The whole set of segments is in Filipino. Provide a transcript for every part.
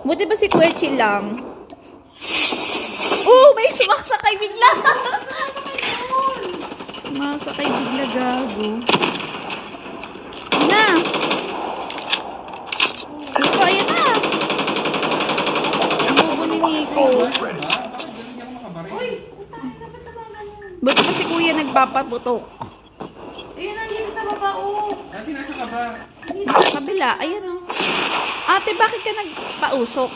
Buti ba si Kuya Chill lang? Oh, may sumakasakay bigla! sumakasakay bigla, gago. Na! Nico, ayan na! Ang bubo ni Nico. Buti pa si Kuya nagpapaputok. Ayun, nandito sa baba, oh. Ba? Sa kabila, ayan o. Ate, bakit ka nagpausok?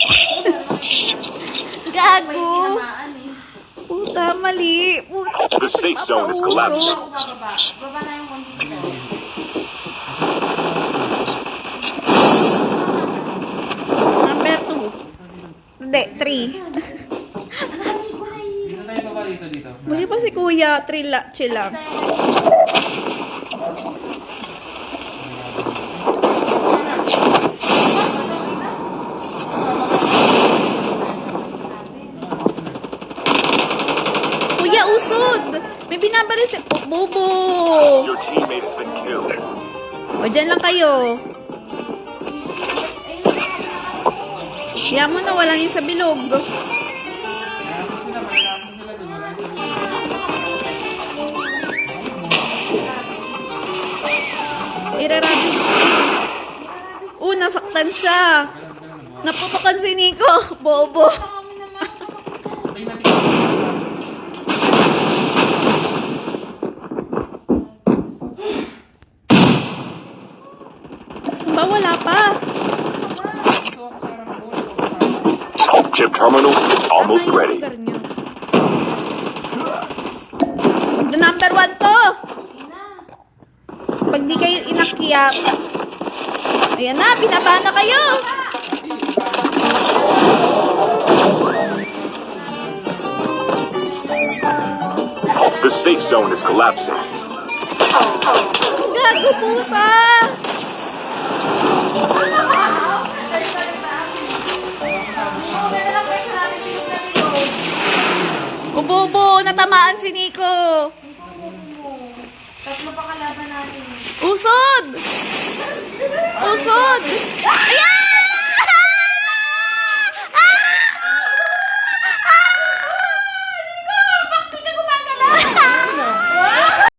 Gago! Eh. Puta, mali. Puta, The safe zone is Hindi collapsing. ako bababa. Baba na yung konti dito. Number 2. Hindi, 3. Ano ba, Nico, nahihilo? Dito tayo baba, dito, dito. Buti pa si Kuya, 3 la, chill lang. Kuya, usod! May binabaril si... Oh, bobo! O, dyan lang kayo. Kaya mo na, walang yung sa bilog. Irarabig siya. Oh, nasaktan siya. Naputokan si Nico. Bobo. Tayo natin. Ba, wala pa. Chip terminal is almost Tama ready. Magda number one to. Pag di kayo inakyat. Ayan na, binaba na kayo. The safe zone is collapsing. Gago puta. Ubobo, natamaan si Nico. Tatlo pa kalaban natin. Usod! Usod!